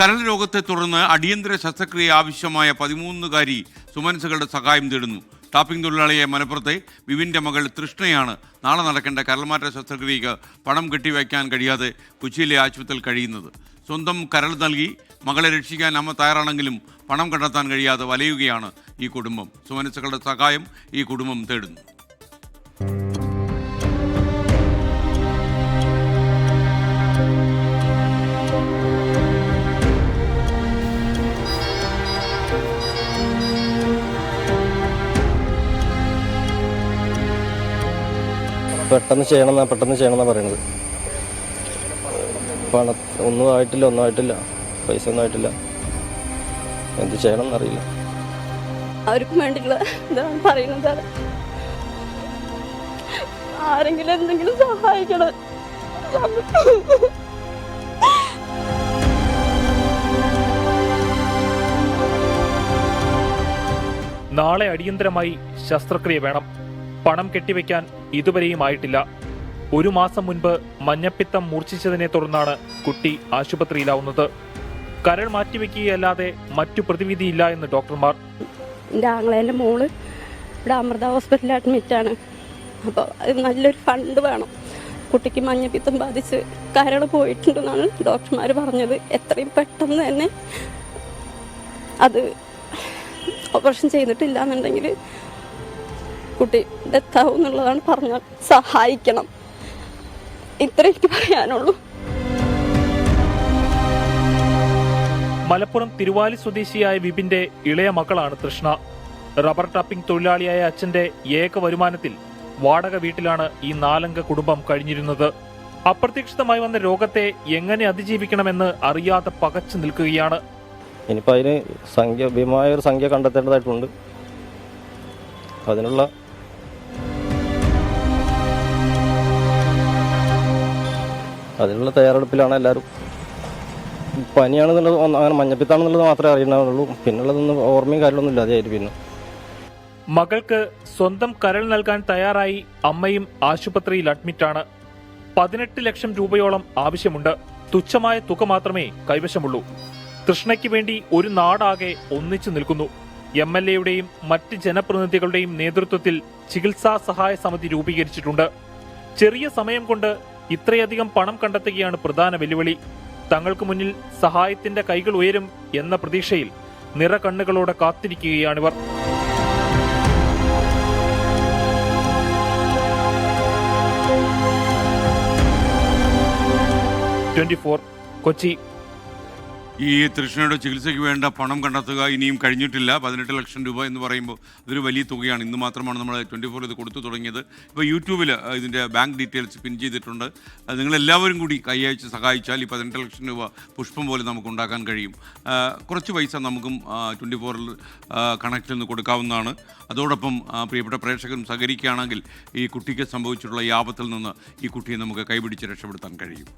കരൾ രോഗത്തെ തുടർന്ന് അടിയന്തര ശസ്ത്രക്രിയ ആവശ്യമായ പതിമൂന്നുകാരി സുമനസുകളുടെ സഹായം തേടുന്നു. ടാപ്പിംഗ് തൊഴിലാളിയെ മലപ്പുറത്തെ വിവിന്റെ മകൾ തൃഷ്ണയാണ് നാളെ നടക്കേണ്ട കരൾമാറ്റ ശസ്ത്രക്രിയക്ക് പണം കെട്ടിവയ്ക്കാൻ കഴിയാതെ കൊച്ചിയിലെ ആശുപത്രിയിൽ കഴിയുന്നത്. സ്വന്തം കരൾ നൽകി മകളെ രക്ഷിക്കാൻ അമ്മ തയ്യാറാണെങ്കിലും പണം കണ്ടെത്താൻ കഴിയാതെ വലയുകയാണ് ഈ കുടുംബം. സുമനസുകളുടെ സഹായം ഈ കുടുംബം തേടുന്നു. പെട്ടെന്ന് ചെയ്യണം എന്നാ പെട്ടെന്ന് ചെയ്യണം എന്നാ പറയുന്നത് പണ ഒന്നും ആയിട്ടില്ല ഒന്നും ആയിട്ടില്ല. പൈസ ഒന്നും ആയിട്ടില്ല. എന്ത് ചെയ്യണം എന്നറിയില്ല. അവർക്കും വേണ്ടിയിട്ടുള്ള ഇതാണ് പറയുന്നത്? ആരെങ്കിലും എന്തെങ്കിലും സഹായിക്കണം. നാളെ അടിയന്തരമായി ശസ്ത്രക്രിയ വേണം. പണം കെട്ടിവെക്കാൻ ഇതുവരെയും ആയിട്ടില്ല ഒരു മാസം മുൻപ് മഞ്ഞപ്പിത്തം മൂർച്ഛിച്ചതിനെ തുടർന്നാണ് കുട്ടി ആശുപത്രിയിലാവുന്നത്. കരൾ മാറ്റിവെക്കുകയല്ലാതെ മറ്റു പ്രതിവിധിയില്ല എന്ന് ഡോക്ടർമാർ. എന്റെ ആങ്ങളേന്റെ മോൾ ഇവിടെ അമൃത ഹോസ്പിറ്റലിൽ അഡ്മിറ്റാണ് അപ്പോൾ അത് നല്ലൊരു ഫണ്ട് വേണം. കുട്ടിക്ക് മഞ്ഞപ്പിത്തം ബാധിച്ച് കരൾ പോയിട്ടുണ്ടെന്നാണ് ഡോക്ടർമാർ പറഞ്ഞത്. എത്രയും പെട്ടെന്ന് തന്നെ അത് ഓപ്പറേഷൻ ചെയ്തിട്ടില്ല എന്നുണ്ടെങ്കിൽ കുട്ടി ഡെത്താവും എന്നുള്ളതാണ് പറഞ്ഞാൽ സഹായിക്കണം. ഇത്ര എനിക്ക് പറയാനുള്ളൂ. മലപ്പുറം തിരുവാലി സ്വദേശിയായ വിപിന്റെ ഇളയ മക്കളാണ് തൃഷ്ണ. റബ്ബർ ടാപ്പിംഗ് തൊഴിലാളിയായ അച്ഛന്റെ ഏക വരുമാനത്തിൽ വാടക വീട്ടിലാണ് ഈ നാലംഗ കുടുംബം കഴിഞ്ഞിരുന്നത്. അപ്രതീക്ഷിതമായി വന്ന രോഗത്തെ എങ്ങനെ അതിജീവിക്കണമെന്ന് അറിയാതെ പകച്ചു നിൽക്കുകയാണ്. ഇനിയിപ്പോൾ അതിന് സംഖ്യ ഭീമമായ ഒരു സംഖ്യ കണ്ടെത്തേണ്ടതായിട്ടുണ്ട്. അതിനുള്ള അതിനുള്ള തയ്യാറെടുപ്പിലാണ് എല്ലാവരും. പനിയാണെന്നുള്ളത് അങ്ങനെ മഞ്ഞപ്പിത്താണെന്നുള്ളത് മാത്രമേ അറിയണുള്ളൂ പിന്നുള്ളതൊന്നും ഓർമ്മയും കാര്യമൊന്നും ഇല്ലാതെയായിട്ട് പിന്നെ. മകൾക്ക് സ്വന്തം കരൾ നൽകാൻ തയ്യാറായി അമ്മയും ആശുപത്രിയിൽ അഡ്മിറ്റാണ്. പതിനെട്ട് ലക്ഷം രൂപയോളം ആവശ്യമുണ്ട്. തുച്ഛമായ തുക മാത്രമേ കൈവശമുള്ളൂ. കൃഷ്ണയ്ക്ക് വേണ്ടി ഒരു നാടാകെ ഒന്നിച്ചു നിൽക്കുന്നു. എം എൽ എയുടെയും മറ്റ് ജനപ്രതിനിധികളുടെയും നേതൃത്വത്തിൽ ചികിത്സാ സഹായ സമിതി രൂപീകരിച്ചിട്ടുണ്ട്. ചെറിയ സമയം കൊണ്ട് ഇത്രയധികം പണം കണ്ടെത്തുകയാണ് പ്രധാന വെല്ലുവിളി. തങ്ങൾക്ക് മുന്നിൽ സഹായത്തിന്റെ കൈകൾ ഉയരും എന്ന പ്രതീക്ഷയിൽ നിറകണ്ണുകളോടെ കാത്തിരിക്കുകയാണിവർ ട്വന്റി ഫോർ കൊച്ചി. ഈ തൃഷ്ണയുടെ ചികിത്സയ്ക്ക് വേണ്ട പണം കണ്ടെത്തുക ഇനിയും കഴിഞ്ഞിട്ടില്ല. പതിനെട്ട് ലക്ഷം രൂപ എന്ന് പറയുമ്പോൾ അതൊരു വലിയ തുകയാണ്. ഇന്ന് മാത്രമാണ് നമ്മൾ ട്വന്റി ഫോർ ഇത് കൊടുത്തു തുടങ്ങിയത്. ഇപ്പോൾ യൂട്യൂബിൽ ഇതിന്റെ ബാങ്ക് ഡീറ്റെയിൽസ് പിൻ ചെയ്തിട്ടുണ്ട്. നിങ്ങളെല്ലാവരും കൂടി കൈയച്ച് സഹായിച്ചാൽ ഈ പതിനെട്ട് ലക്ഷം രൂപ പുഷ്പം പോലെ നമുക്ക് ഉണ്ടാക്കാൻ കഴിയും. കുറച്ച് പൈസ നമുക്കും ട്വന്റി ഫോറിൽ കണക്റ്റിൽ നിന്ന് കൊടുക്കാവുന്നതാണ്. അതോടൊപ്പം പ്രിയപ്പെട്ട പ്രേക്ഷകരും സഹകരിക്കുകയാണെങ്കിൽ ഈ കുട്ടിക്ക് സംഭവിച്ചിട്ടുള്ള ഈ നിന്ന് ഈ കുട്ടിയെ നമുക്ക് കൈപിടിച്ച് രക്ഷപ്പെടുത്താൻ കഴിയും.